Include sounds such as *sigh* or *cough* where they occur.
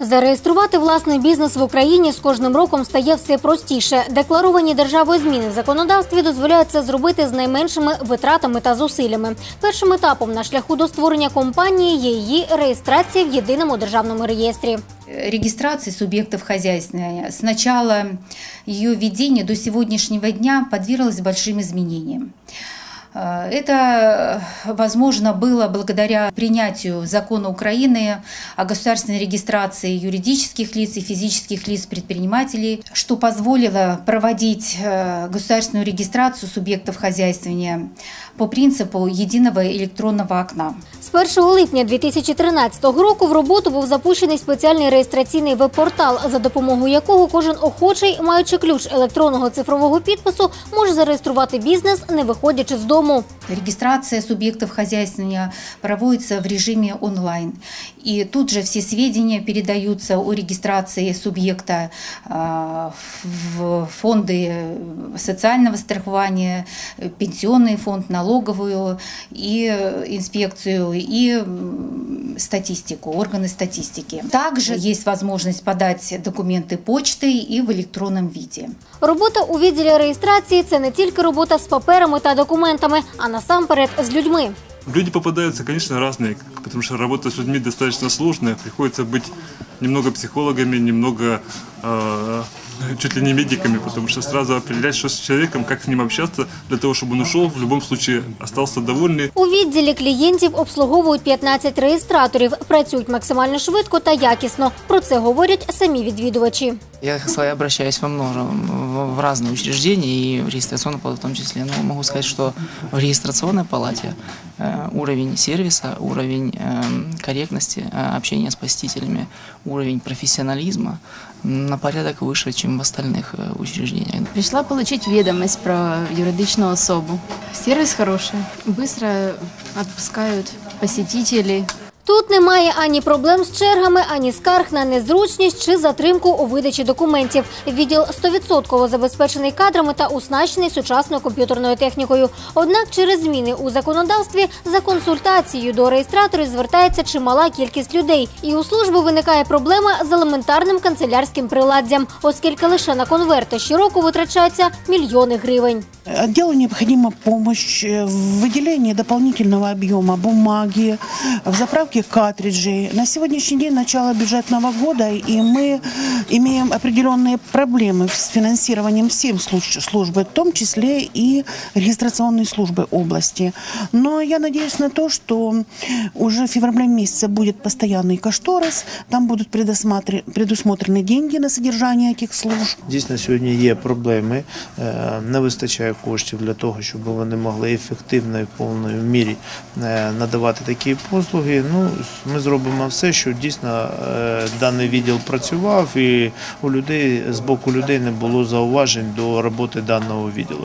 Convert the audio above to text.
Зареєструвати власний бізнес в Україні з кожним роком стає все простіше. Декларовані державою зміни в законодавстві дозволяють це зробити з найменшими витратами та зусиллями. Першим етапом на шляху до створення компанії є її реєстрація в єдиному державному реєстрі. регистрации субъектов хозяйствования с начала ее введения до сегодняшнего дня подверглась большим изменениям. Э, Это возможно было благодаря принятию закона Украины о государственной регистрации юридических лиц и физических лиц предпринимателей, что позволило проводить э, государственную регистрацию субъектов хозяйствования по принципу единого электронного окна. З 1 липня 2013 року в роботу був запущений спеціальний реєстраційний веб-портал, за допомогою якого кожен охочий, маючи ключ електронного цифрового підпису, може зареєструвати бізнес, не виходячи з дому. Регистрация субъектов хозяйствования проводится в режиме онлайн. И тут же все сведения передаются о регистрации субъекта а, в фонды социального страхования, пенсионный фонд, налоговую и инспекцию, и статистику, органы статистики. Также есть возможность подать документы почтой и в электронном виде. Робота у відділі реєстрації це не тільки робота з паперами та документами, а насамперед з людьми. Люди попадаются, конечно, разные, потому что работа с людьми достаточно сложная. Приходится быть немного психологами, немного э, *laughs* чуть ли не медиками, потому что сразу определять, что с человеком, как с ним общаться, для того, чтобы он ушел, в любом случае остался довольный. У відділі клієнтів обслуговують 15 реєстраторів, працюють максимально швидко та якісно. Про це говорять самі відвідувачі. Я я обращаюсь во много, в, разные учреждения и в регистрационную палату в том числе. Но могу сказать, что в регистрационной палате э, уровень сервиса, уровень э, корректности э, общения с посетителями, уровень профессионализма на порядок выше, чем в остальных э, учреждениях. Пришла получить ведомость про юридичную особу. Сервис хороший. Быстро отпускают посетителей. Тут немає ані проблем з чергами, ані скарг на незручність чи затримку у видачі документів. Відділ 100% забезпечений кадрами та оснащений сучасною комп'ютерною технікою. Однак через зміни у законодавстві за консультацією до реєстраторів звертається чимала кількість людей. І у служби виникає проблема з елементарним канцелярським приладдям, оскільки лише на конверти щороку витрачаються мільйони гривень. Отделу необходима помощь э, в выделении дополнительного объема бумаги, в заправке картриджей. На сегодняшний день начало бюджетного года, и мы имеем определенные проблемы с финансированием всем служ- службы, в том числе и регистрационной службы области. Но я надеюсь на то, что уже в феврале месяце будет постоянный кошторис, там будут предусмотре- предусмотрены деньги на содержание этих служб. Дійсно, сьогодні є проблеми, е, не вистачає коштів для того, щоб вони могли ефективно і в повної мірі е, надавати такі послуги. Ну, ми зробимо все, щоб дійсно е, даний відділ працював і у людей з боку людей не було зауважень до роботи даного відділу.